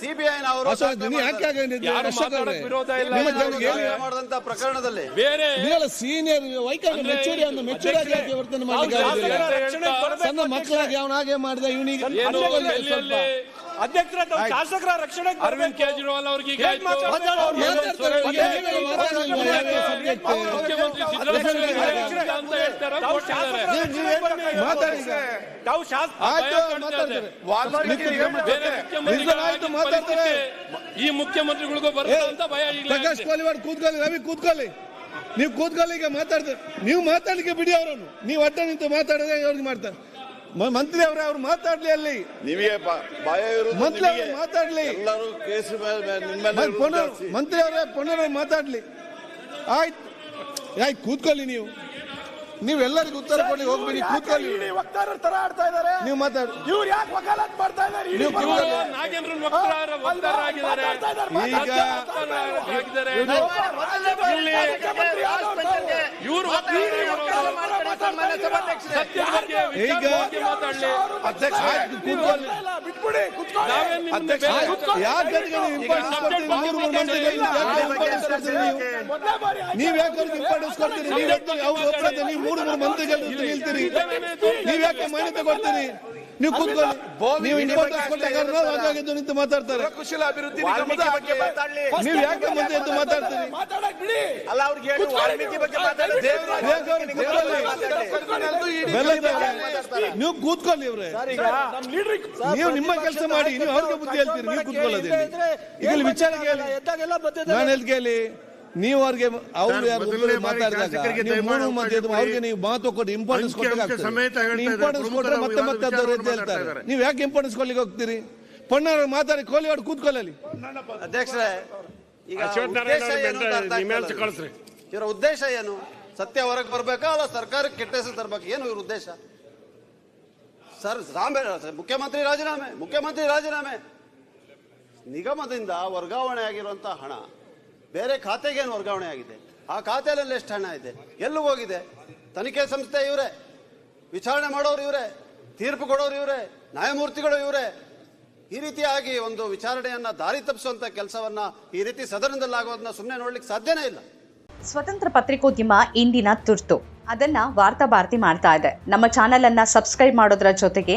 ಸಿಬಿಐನವರು ವಿರೋಧ ಇಲ್ಲ. ಮಾಡಿದಂತ ಪ್ರಕರಣದಲ್ಲಿ ಬೇರೆ ಸೀನಿಯರ್ ವೈಕಲ್ ಮೆಚೂರಿ ಒಂದು ಮೆಚೂರ್ ಆಗಿ ಯಾಕೆ ವರ್ತನೆ ಮಾಡಲಿಕ್ಕೆ? ಸಣ್ಣ ಮಕ್ಕಳಾಗಿ ಅವನ ಹಾಗೆ ಮಾಡಿದ ಇವನಿಗೆ ಅಧ್ಯಕ್ಷರ ಶಾಸಕರ ರಕ್ಷಣೆಗೆ ಅರವಿಂದ್ ಕೇಜ್ರಿವಾಲ್ ಅವ್ರಿಗೆ. ಈ ಮುಖ್ಯಮಂತ್ರಿಗಳಿಗೂ ಬರ್ತದೆ ಅಂತ ಭಯ ಪ್ರಕಾಶ್ ಕೋಲಿವಾಡ್ ಕೂತ್ಕೊಳ್ಳಿ ರವಿ ಕೂತ್ಕೊಳ್ಳಿ ನೀವು ಕೂತ್ಕೊಳ್ಳಿ ಈಗ ಮಾತಾಡ್ತಾರೆ ನೀವು ಮಾತಾಡ್ಲಿಕ್ಕೆ ಬಿಡಿ ಅವರನ್ನು ನೀವು ಅಡ್ಡ ನಿಂತು ಮಾತಾಡಿದ್ರೆ ಅವ್ರಿಗೆ ಮಾಡ್ತಾರೆ ಮಂತ್ರಿ ಅವರೇ ಅವ್ರು ಮಾತಾಡ್ಲಿ ಅಲ್ಲಿ. ನಿಮಗೆ ಬ- ಭಯ ಇರುವುದು ಮಂತ್ರಿ ನಿಮಗೆ. ಮಾತಾಡ್ಲಿ. ಎಲ್ಲರೂ ಕೇಸು ಮೇಲೆ ಮೇಲೆ ನಿಮ್ಮ ಮೇಲೆ ಮತ್ತ್ ಇರುವುದು ಪುನರ್ ಜಾಸ್ತಿ. ಮಂತ್ರಿ ಅವರೇ ಪುನರ್ ಮಾತಾಡ್ಲಿ. ಆಯ್ತು. ಆಯ್ತು ಕೂತ್ಕೊಳ್ಳಿ ನೀವು. ನೀವೆಲ್ಲರಿಗೂ ಉತ್ತರ ಕೊಡಿ ಹೋಗ್ಬಿಡಿ ಕೂತ್ಕೊಳ್ಳಿ. ಇಡೀ ವಕ್ತಾರರ ತರ ಆಡ್ತಾ ಇದಾರೆ? ನೀವು ಮಾತಾಡಿ ಇವ್ರು ಯಾಕೆ ವಕಾಲತ್ ಮಾಡ್ತಾ ಇದಾರೆ? ಇಡೀ ನೀವು ಕೂತ್ಕೊಳ್ಳಿ. ಇವರು ನಾಗೇಂದ್ರ ವಕ್ತಾರ ವಕ್ತಾರರಾಗಿದ್ದಾರೆ ಮಾತಾಡ್ತಾ ಇದಾರೆ, ಈಗ ವಕ್ತಾರರಾಗಿದ್ದಾರೆ. ಇವರು ಇಲ್ಲ, ನೀವು. ಕೊಡ್ತೀರಿ ನೀವು ಮೊದಲನೇ ಬಾರಿ ಆಯ್ತು. ನೀವ್ ಯಾಕೆ ಅವ್ರಿಗೆ ಇಂಪಾರ್ಟೆನ್ಸ್ ಕೊಡ್ತೀರಿ? ನೀವ್ ಯಾಕೆ ಅವ್ರು ಒಬ್ಬರದ್ದು ನೀವು ಮೂರು ಮೂರು ಮಂದಿಗಳು ನಿಲ್ತೀರಿ ನೀವ್ ಯಾಕೆ ಮಾನ್ಯತೆ ಕೊಡ್ತೀರಿ? ನೀವು ಕೂತ್ಕೊಳ್ಳಿ ನೀವು ನಿಂತು ಮಾತಾಡ್ತಾರೆ. ಕುಶಲ ಅಭಿವೃದ್ಧಿ ನೀವ್ ಯಾಕೆ ಮುಂದೆ ಎದ್ದು ಮಾತಾಡ್ತೀರಿ? ಅಲ್ಲ ಅವ್ರಿಗೆ ಹೇಳಿ ವಾಲ್ಮೀಕಿ ಬಗ್ಗೆ ಮಾತಾಡಿ. ನೀವು ಕೂತ್ಕೊಳ್ಳಿ ಇವ್ರೆ. ನೀವು ನಿಮ್ಮ ಕೆಲಸ ಮಾಡಿ ನೀವು ಅವ್ರಿಗೆ ಬುದ್ಧಿ ಹೇಳ್ತೀರಿ ನೀವು ಕೂತ್ಕೊಳ್ಳೋದಿಲ್ಲ ಇಲ್ಲಿ. ವಿಚಾರ ಕೇಳಿ. ನಾನು ಎಲ್ಲಿ ಕೇಳಿ. ನೀವು ಅವ್ರಿಗೆ ಅವ್ರು ಯಾರು ಮಾತಾಡಿದಾಗ ನೀವು ಮೂರು ಅವ್ರಿಗೆ ನೀವು ಮಾತು ಕೊಟ್ಟು ಇಂಪಾರ್ಟೆನ್ಸ್. ಇಂಪಾರ್ಟೆನ್ಸ್ ಕೊಟ್ಟರೆ ಮತ್ತೆ ಮತ್ತೆ ಅದವ್ರು ಎದ್ದು ಹೇಳ್ತಾರೆ. ನೀವು ಯಾಕೆ ಇಂಪಾರ್ಟೆನ್ಸ್ ಕೊಡ್ಲಿಕ್ಕೆ ಹೋಗ್ತೀರಿ? ಪಣ್ಣವ್ರು ಮಾತಾಡಿ ಕೋಲಿವಾಡ್ ಕೂತ್ಕೊಳ್ಳಲಿ. ಅಧ್ಯಕ್ಷರೇ ಈಗ ಕಳಿಸ್ರಿ. ಇವರ ಉದ್ದೇಶ ಏನು? ಸತ್ಯ ಹೊರಗೆ ಬರ್ಬೇಕಾ ಅಲ್ಲ ಸರ್ಕಾರಕ್ಕೆ ಕೆಟ್ಟ ಹೆಸರು ತರ್ಬೇಕು? ಏನು ಇವ್ರ ಉದ್ದೇಶ? ಸರ್ ರಾಮೇ ಮುಖ್ಯಮಂತ್ರಿ ರಾಜೀನಾಮೆ ಮುಖ್ಯಮಂತ್ರಿ ರಾಜೀನಾಮೆ. ನಿಗಮದಿಂದ ವರ್ಗಾವಣೆ ಆಗಿರುವಂತ ಹಣ ಬೇರೆ ಖಾತೆಗೆ ಏನು ವರ್ಗಾವಣೆ ಆಗಿದೆ? ಆ ಖಾತೆಯಲ್ಲಿ ಎಷ್ಟು ಹಣ ಇದೆ? ಎಲ್ಲಿ ಹೋಗಿದೆ? ತನಿಖೆ ಸಂಸ್ಥೆ ಇವರೇ, ವಿಚಾರಣೆ ಮಾಡೋರು ಇವರೇ, ತೀರ್ಪು ಕೊಡೋರು ಇವರೇ, ನ್ಯಾಯಮೂರ್ತಿಗಳು ಇವರೇ. ಈ ರೀತಿಯಾಗಿ ಒಂದು ವಿಚಾರಣೆಯನ್ನ ದಾರಿ ತಪ್ಪಿಸುವಂತ ಕೆಲಸವನ್ನ ಈ ರೀತಿ ಸದನದಲ್ಲಾಗೋದನ್ನ ಸುಮ್ಮನೆ ನೋಡ್ಲಿಕ್ಕೆ ಸಾಧ್ಯನೇ ಇಲ್ಲ. ಸ್ವತಂತ್ರ ಪತ್ರಿಕೋದ್ಯಮ ಇಂದಿನ ತುರ್ತು. ಅದನ್ನ ವಾರ್ತಾ ಭಾರತಿ ಮಾಡ್ತಾ ಇದೆ. ನಮ್ಮ ಚಾನೆಲ್ ಅನ್ನ ಸಬ್ಸ್ಕ್ರೈಬ್ ಮಾಡೋದ್ರ ಜೊತೆಗೆ